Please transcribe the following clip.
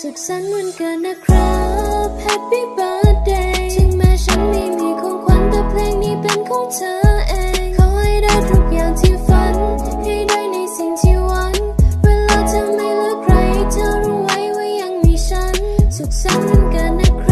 สุขสันต์วันเกิดนะครับ Happy Birthday ถึงแม้ฉันไม่มีของขวัญแต่เพลงนี้เป็นของเธอเอง ขอให้ได้ทุกอย่างที่ฝัน ให้ได้ในสิ่งที่หวัง เวลาเธอไม่เลือกใคร เธอรู้ไว้ว่ายังมีฉัน สุขสันต์วันเกิดนะครับ